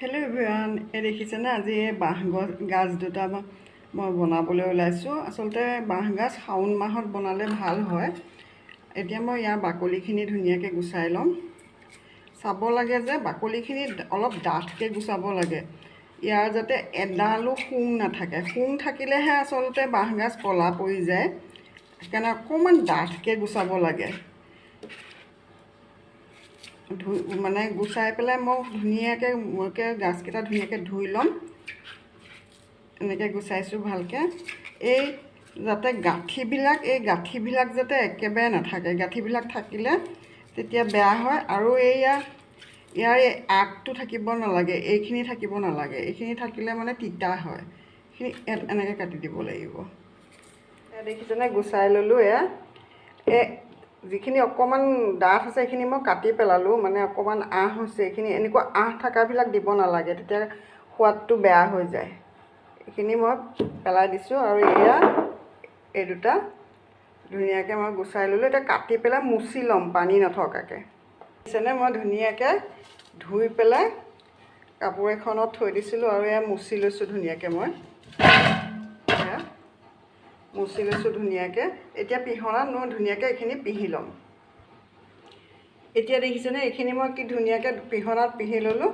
Hello everyone এই দেখিছেনে আজি এই বাঁহ গাজ দুটা মই বনাবলৈ ওলাইছোঁ। আচলতে বাঁহ গাজ শাওণ মাহত বনালে ভাল হয়। এতিয়া মই ইয়াৰ বাকলিখিনি ধুনীয়াকৈ গুচাই ল'ম। চাব লাগে যে বাকলিখিনি অলপ ডাঠকৈ গুচাব লাগে। ইয়াৰ যাতে এডালো শুং নাথাকে। শুং থাকিলেহে আচলতে বাঁহ গাজ ক'লা পৰি যায়। সেইকাৰণে অকণমান ডাঠকৈ গুচাব লাগে। মানে গুচাই পেলাই মই ধুনীয়াকৈ গাছকেইটা ধুনীয়াকৈ ধুই ল'ম। এনেকৈ গুচাইছোঁ ভালকৈ। এই যাতে গাঁঠিবিলাক এই গাঁঠিবিলাক যাতে একেবাৰে নাথাকে গাঁঠিবিলাক থাকিলে তেতিয়া বেয়া হয়। আৰু এইয়া ইয়াৰ এই আগটো থাকিব নালাগে এইখিনি থাকিব নালাগে। এইখিনি থাকিলে মানে তিতা হয়। সেইখিনি এনেকৈ কাটি দিব লাগিব। দেখিছেনে? গুচাই ল'লোঁ এয়া। যিখিনি অকণমান ডাঠ আছে সেইখিনি মই কাটি পেলালোঁ। মানে অকণমান আঁহ হৈছে এইখিনি এনেকুৱা আঁহ থকাবিলাক দিব নালাগে তেতিয়া সোৱাদটো বেয়া হৈ যায়। এইখিনি মই পেলাই দিছোঁ আৰু এয়া এই দুটা ধুনীয়াকৈ মই গুচাই ল'লোঁ। এতিয়া কাটি পেলাই মুচি ল'ম পানী নথকাকৈ। দেখিছেনে মই ধুনীয়াকৈ ধুই পেলাই কাপোৰ এখনত থৈ দিছিলোঁ আৰু এয়া মুচি লৈছোঁ ধুনীয়াকৈ মই। মুচি লৈছোঁ ধুনীয়াকৈ। এতিয়া পিহনাত মই ধুনীয়াকৈ এইখিনি পিহি ল'ম। এতিয়া দেখিছেনে এইখিনি মই কি ধুনীয়াকৈ পিহনাত পিহি ল'লোঁ।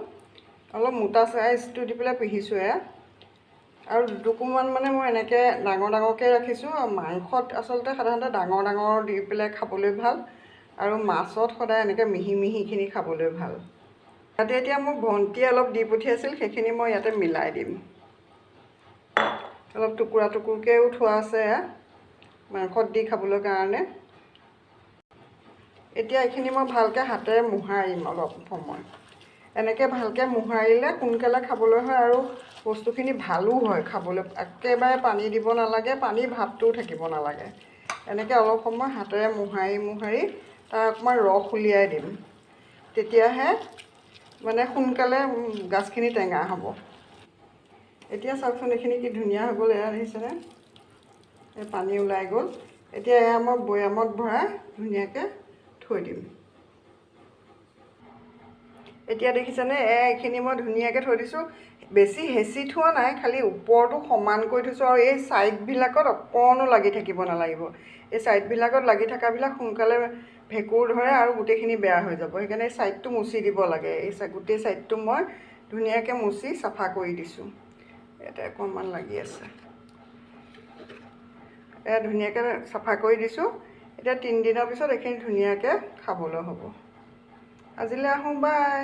অলপ মোটা চাইজটো দি পেলাই পিহিছোঁ এয়া। আৰু দুটুকুমান মানে মই এনেকৈ ডাঙৰ ডাঙৰকৈ ৰাখিছোঁ। মাংসত আচলতে সাধাৰণতে ডাঙৰ ডাঙৰ দি পেলাই খাবলৈ ভাল। আৰু মাছত সদায় এনেকৈ মিহি মিহিখিনি খাবলৈ ভাল। ইয়াতে এতিয়া মোক ভণ্টিয়ে অলপ দি পঠিয়াইছিল সেইখিনি মই ইয়াতে মিলাই দিম। অলপ টুকুৰা টুকুৰকৈও থোৱা আছে মাংসত দি খাবলৈ কাৰণে। এতিয়া এইখিনি মই ভালকৈ হাতেৰে মোহাৰিম অলপ সময়। এনেকৈ ভালকৈ মোহাৰিলে সোনকালে খাবলৈ হয় আৰু বস্তুখিনি ভালো হয় খাবলৈ। একেবাৰে পানী দিব নালাগে পানী ভাৱটোও থাকিব নালাগে। এনেকৈ অলপ সময় হাতেৰে মোহাৰি মোহাৰি তাৰ অকণমান ৰস উলিয়াই দিম। তেতিয়াহে মানে সোনকালে উম, গাজখিনি টেঙা হ'ব। এতিয়া চাওকচোন এইখিনি কি ধুনীয়া হৈ গ'ল এয়া দেখিছেনে? এই পানী ওলাই গ'ল। এতিয়া এয়া মই বৈয়ামত ভৰাই ধুনীয়াকৈ থৈ দিম। এতিয়া দেখিছেনে এইখিনি মই ধুনীয়াকৈ থৈ দিছোঁ। বেছি হেঁচি থোৱা নাই খালি ওপৰটো সমান কৰি থৈছোঁ আৰু এই ছাইডবিলাকত অকণো লাগি থাকিব নালাগিব। এই ছাইডবিলাকত লাগি থকাবিলাক সোনকালে ভেঁকুৰ ধৰে আৰু গোটেইখিনি বেয়া হৈ যাব। সেইকাৰণে এই ছাইডটো মুচি দিব লাগে। এই গোটেই ছাইডটো মই ধুনীয়াকৈ মুচি চাফা কৰি দিছোঁ। ইয়াতে অকণমান লাগি আছে। এয়া ধুনীয়াকৈ চাফা কৰি দিছোঁ। এতিয়া তিনিদিনৰ পিছত এইখিনি ধুনীয়াকৈ খাবলৈ হ'ব। আজিলৈ আহোঁ বাই।